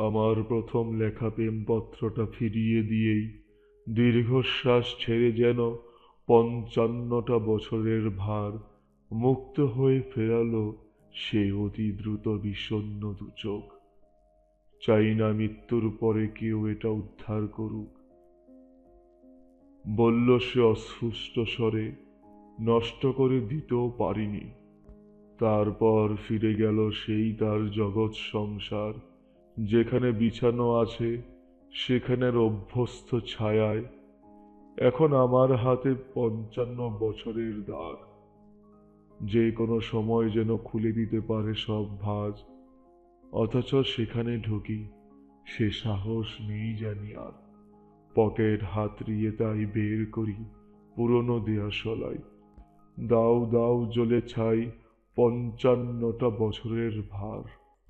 আমার প্রথম লেখা প্রেমপত্রটা ফিরিয়ে দিয়েই দীর্ঘশ্বাস ছেড়ে যেন পঞ্চান্নটা বছরের ভার মুক্ত হয়ে ফেরালো সে অতি দ্রুত বিষণ্ণ দু চোখ। চাই না মৃত্যুর পরে কেউ এটা উদ্ধার করুক। বলল সে অস্ফুষ্ট স্বরে, নষ্ট করে দিতেও পারিনি। তারপর ফিরে গেল সেই তার জগৎ সংসার। যেখানে বিছানো আছে সেখানের অভ্যস্ত ছায়ায়। এখন আমার হাতে পঞ্চান্ন বছরের দাগ যে কোনো সময় যেন খুলে দিতে পারে সব ভাঁজ। অথচ সেখানে ঢুকি, সে সাহস নেই জানি আর। পকেট হাতড়িয়ে তাই বের করি, পুরনো দেয়া সলাই দাও দাও, জ্বলে ছাই, পঞ্চান্নটা বছরের ভার।